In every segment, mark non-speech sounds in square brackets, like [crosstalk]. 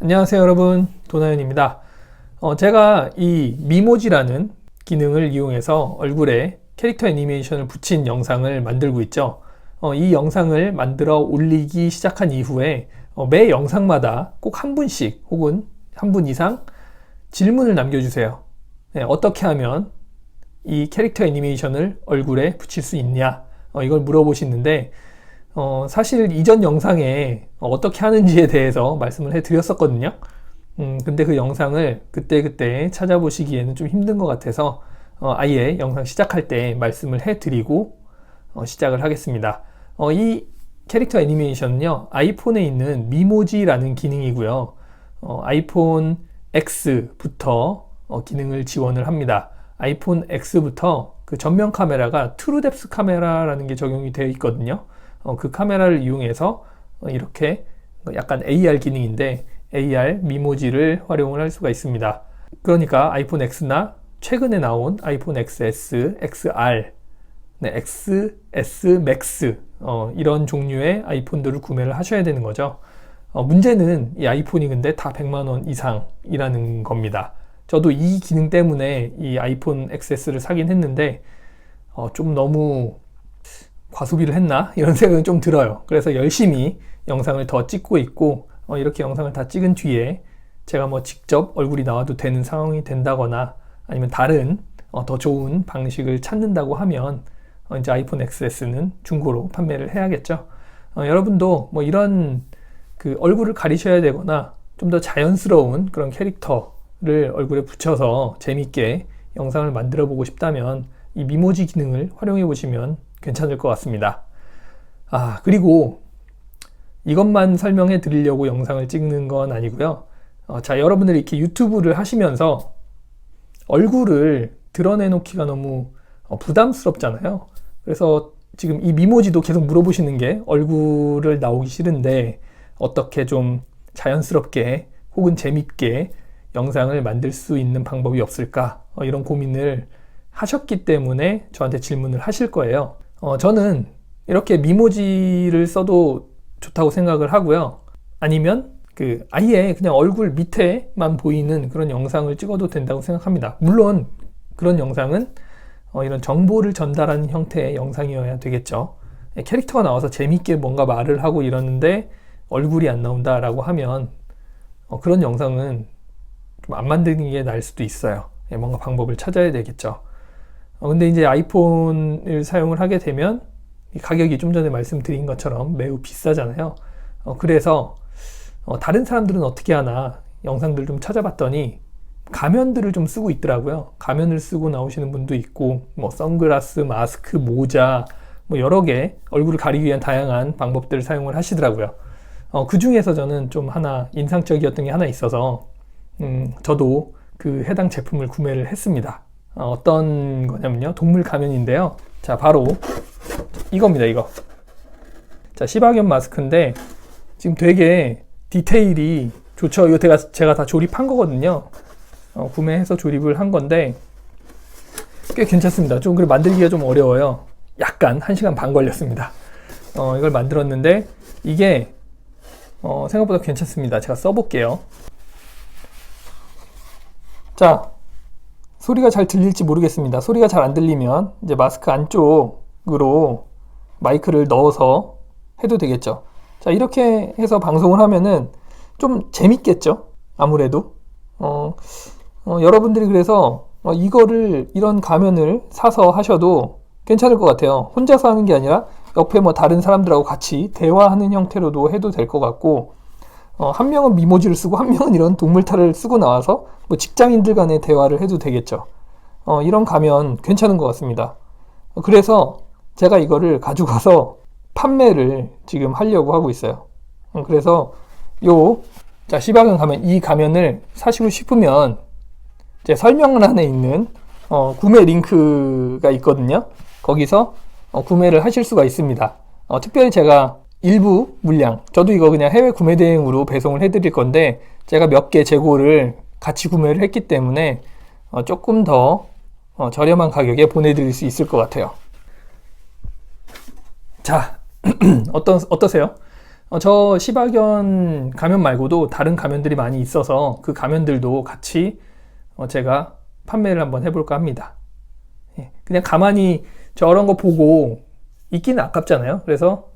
안녕하세요 여러분. 도나연입니다. 어, 제가 이 미모지라는 기능을 이용해서 얼굴에 캐릭터 애니메이션을 붙인 영상을 만들고 있죠. 어, 이 영상을 만들어 올리기 시작한 이후에 어, 매 영상마다 꼭 한 분씩 혹은 한 분 이상 질문을 남겨주세요. 네, 어떻게 하면 이 캐릭터 애니메이션을 얼굴에 붙일 수 있냐? 어, 이걸 물어보시는데 어, 사실 이전 영상에 어떻게 하는지에 대해서 말씀을 해드렸었거든요. 음, 근데 그 영상을 그때 그때 찾아보시기에는 좀 힘든 것 같아서 어, 아예 영상 시작할 때 말씀을 해드리고 어, 시작을 하겠습니다. 어, 이 캐릭터 애니메이션은요, 아이폰에 있는 미모지라는 기능이고요. 어, 아이폰 X부터 어, 기능을 지원을 합니다. 아이폰 X부터 그 전면 카메라가 트루뎁스 카메라라는 게 적용이 되어 있거든요. 어, 그 카메라를 이용해서 어, 이렇게 약간 AR 기능인데 AR 미모지를 활용을 할 수가 있습니다. 그러니까 아이폰 X나 최근에 나온 아이폰 XS, XR, 네, XS Max 어, 이런 종류의 아이폰들을 구매를 하셔야 되는 거죠. 어, 문제는 이 아이폰이 근데 다 100만 원 이상이라는 겁니다. 저도 이 기능 때문에 이 아이폰 XS를 사긴 했는데 어, 좀 너무 과소비를 했나 이런 생각은 좀 들어요. 그래서 열심히 영상을 더 찍고 있고 어, 이렇게 영상을 다 찍은 뒤에 제가 뭐 직접 얼굴이 나와도 되는 상황이 된다거나 아니면 다른 어, 더 좋은 방식을 찾는다고 하면 어, 이제 아이폰 XS는 중고로 판매를 해야겠죠. 어, 여러분도 뭐 이런 그 얼굴을 가리셔야 되거나 좀 더 자연스러운 그런 캐릭터를 얼굴에 붙여서 재밌게 영상을 만들어 보고 싶다면 이 미모지 기능을 활용해 보시면 괜찮을 것 같습니다. 아, 그리고 이것만 설명해 드리려고 영상을 찍는 건 아니고요. 어, 자, 여러분들이 이렇게 유튜브를 하시면서 얼굴을 드러내놓기가 너무 어, 부담스럽잖아요. 그래서 지금 이 미모지도 계속 물어보시는 게 얼굴을 나오기 싫은데 어떻게 좀 자연스럽게 혹은 재밌게 영상을 만들 수 있는 방법이 없을까? 어, 이런 고민을 하셨기 때문에 저한테 질문을 하실 거예요. 어, 저는 이렇게 미모지를 써도 좋다고 생각을 하고요. 아니면 그 아예 그냥 얼굴 밑에만 보이는 그런 영상을 찍어도 된다고 생각합니다. 물론 그런 영상은 어, 이런 정보를 전달하는 형태의 영상이어야 되겠죠. 예, 캐릭터가 나와서 재밌게 뭔가 말을 하고 이러는데 얼굴이 안 나온다라고 하면 어, 그런 영상은 좀 안 만드는 게 나을 수도 있어요. 예, 뭔가 방법을 찾아야 되겠죠. 어, 근데 이제 아이폰을 사용을 하게 되면 가격이 좀 전에 말씀드린 것처럼 매우 비싸잖아요. 어, 그래서 어, 다른 사람들은 어떻게 하나 영상들 좀 찾아봤더니 가면들을 좀 쓰고 있더라고요. 가면을 쓰고 나오시는 분도 있고, 뭐 선글라스, 마스크, 모자, 뭐 여러 개 얼굴을 가리기 위한 다양한 방법들을 사용을 하시더라고요. 어, 그 중에서 저는 좀 하나 인상적이었던 게 하나 있어서, 음, 저도 그 해당 제품을 구매를 했습니다. 어, 어떤 거냐면요. 동물 가면인데요. 자, 바로 이겁니다, 이거. 자, 시바견 마스크인데 지금 되게 디테일이 좋죠. 이거 제가, 제가 다 조립한 거거든요. 어, 구매해서 조립을 한 건데 꽤 괜찮습니다. 좀 그래 만들기가 좀 어려워요. 약간 1시간 반 걸렸습니다. 어, 이걸 만들었는데 이게 어, 생각보다 괜찮습니다. 제가 써볼게요. 자, 소리가 잘 들릴지 모르겠습니다. 소리가 잘 안 들리면 이제 마스크 안쪽으로 마이크를 넣어서 해도 되겠죠. 자, 이렇게 해서 방송을 하면은 좀 재밌겠죠? 아무래도. 어, 어, 여러분들이 그래서 어, 이거를, 이런 가면을 사서 하셔도 괜찮을 것 같아요. 혼자서 하는 게 아니라 옆에 뭐 다른 사람들하고 같이 대화하는 형태로도 해도 될 것 같고, 어, 한 명은 미모지를 쓰고 한 명은 이런 동물탈을 쓰고 나와서 뭐 직장인들 간의 대화를 해도 되겠죠. 어, 이런 가면 괜찮은 것 같습니다. 그래서 제가 이거를 가져가서 판매를 지금 하려고 하고 있어요. 어, 그래서 요, 자, 시바견 가면 이 가면을 사시고 싶으면 제 설명란에 있는 어, 구매 링크가 있거든요. 거기서 어, 구매를 하실 수가 있습니다. 어, 특별히 제가 일부 물량, 저도 이거 그냥 해외 구매 대행으로 배송을 해드릴 건데 제가 몇 개 재고를 같이 구매를 했기 때문에 어, 조금 더 어, 저렴한 가격에 보내드릴 수 있을 것 같아요. 자, [clears throat] 어떤, 어떠세요? 어, 저 시바견 가면 말고도 다른 가면들이 많이 있어서 그 가면들도 같이 어, 제가 판매를 한번 해볼까 합니다. 예, 그냥 가만히 저런 거 보고 있기는 아깝잖아요. 그래서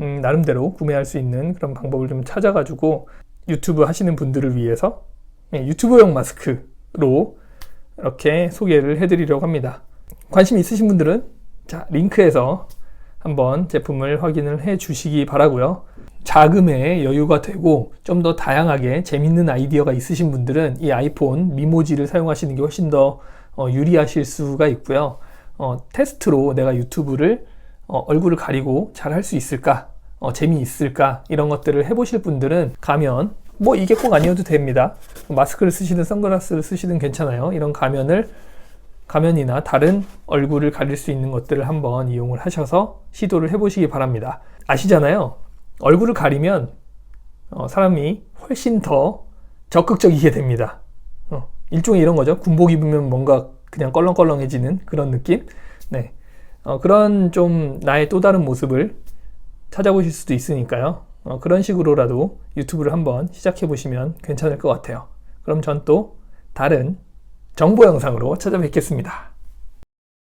음, 나름대로 구매할 수 있는 그런 방법을 좀 찾아가지고 유튜브 하시는 분들을 위해서 예, 유튜브용 마스크로 이렇게 소개를 해드리려고 합니다. 관심 있으신 분들은 자 링크에서 한번 제품을 확인을 해 주시기 바라고요. 자금에 여유가 되고 좀 더 다양하게 재밌는 아이디어가 있으신 분들은 이 아이폰 미모지를 사용하시는 게 훨씬 더 어, 유리하실 수가 있고요. 어, 테스트로 내가 유튜브를 어, 얼굴을 가리고 잘 할 수 있을까? 어, 재미있을까? 이런 것들을 해보실 분들은 가면 뭐 이게 꼭 아니어도 됩니다. 마스크를 쓰시든 선글라스를 쓰시든 괜찮아요. 이런 가면을 가면이나 다른 얼굴을 가릴 수 있는 것들을 한번 이용을 하셔서 시도를 해보시기 바랍니다. 아시잖아요. 얼굴을 가리면 어, 사람이 훨씬 더 적극적이게 됩니다. 어, 일종의 이런 거죠. 군복 입으면 뭔가 그냥 껄렁껄렁해지는 그런 느낌. 네. 어, 그런 좀 나의 또 다른 모습을 찾아보실 수도 있으니까요. 어, 그런 식으로라도 유튜브를 한번 시작해 보시면 괜찮을 것 같아요. 그럼 전 또 다른 정보 영상으로 찾아뵙겠습니다.